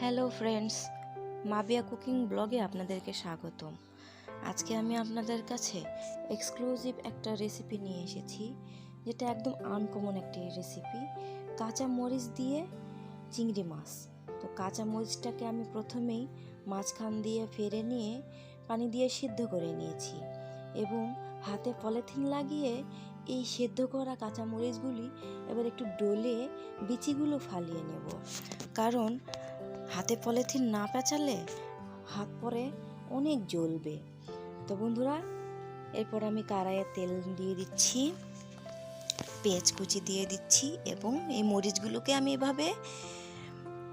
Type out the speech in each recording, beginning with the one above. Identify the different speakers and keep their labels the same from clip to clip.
Speaker 1: Hello friends Mabia cooking ব্লগে আপনাদেরকে স্বাগতম। আজকে আমি আপনাদের কাছে এক্সক্লুসিভ একটা রেসিপি নিয়ে এসেছি, যেটা একদম আনকমন একটি রেসিপি কাঁচা মরিচ দিয়ে চিংড়ি মাছ। তো কাঁচা মরিচটাকে আমি প্রথমেই মাঝখান দিয়ে ফেরে নিয়ে পানি দিয়ে সিদ্ধ করে নিয়েছি এবং হাতে পলিথিন লাগিয়ে এই সেদ্ধ করা কাঁচা মরিচগুলি এবার একটু ডলে বিচিগুলো ফালিয়ে নেব। কারণ হাতে পলিথিন না পেঁচালে হাত পরে অনেক জ্বলবে। তো বন্ধুরা, এরপর আমি কড়াইয়ে তেল দিয়ে দিচ্ছি, পেঁয়াজ কুচি দিয়ে দিচ্ছি এবং এই মরিচগুলোকে আমি এভাবে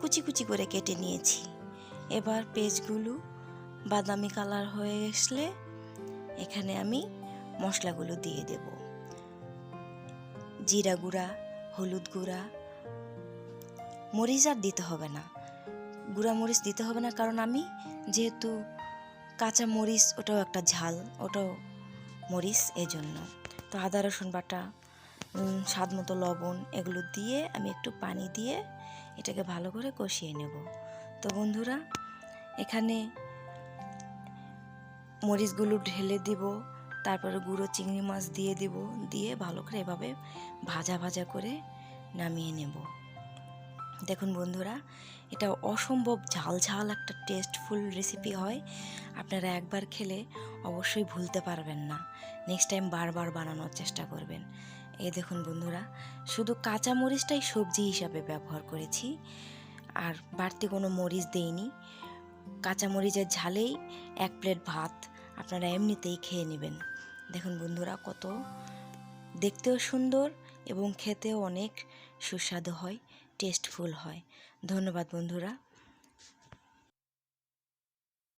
Speaker 1: কুচি কুচি করে কেটে নিয়েছি। এবার পেঁয়াজগুলো বাদামি কালার হয়ে আসলে এখানে আমি মশলাগুলো দিয়ে দেব। জিরা গুঁড়া, হলুদ গুঁড়া। মরিচ আর দিতে হবে না। গুঁড়া মরিচ দিতে হবে না কারণ আমি যেহেতু কাঁচা মরিচ, ওটাও একটা ঝাল, ওটাও মরিচ এজন্য। তো আদা, রসুন বাটা স্বাদ মতো লবণ এগুলো দিয়ে আমি একটু পানি দিয়ে এটাকে ভালো করে কষিয়ে নেব। তো বন্ধুরা, এখানে মরিচগুলো ঢেলে দিব। তারপরে গুঁড়ো চিংড়ি মাছ দিয়ে দিব, দিয়ে ভালো করে এভাবে ভাজা ভাজা করে নামিয়ে নেব। দেখুন বন্ধুরা, এটা অসম্ভব ঝাল ঝাল একটা টেস্টফুল রেসিপি হয়। আপনারা একবার খেলে অবশ্যই ভুলতে পারবেন না। নেক্সট টাইম বারবার বানানোর চেষ্টা করবেন। এই দেখুন বন্ধুরা, শুধু কাঁচা মরিচটাই সবজি হিসাবে ব্যবহার করেছি, আর বাড়তি কোনো মরিচ দেইনি। কাঁচা মরিচের ঝালেই এক প্লেট ভাত আপনারা এমনিতেই খেয়ে নেবেন। দেখুন বন্ধুরা, কত দেখতেও সুন্দর এবং খেতেও অনেক সুস্বাদু হয়, টেস্টফুল হয়। ধন্যবাদ বন্ধুরা।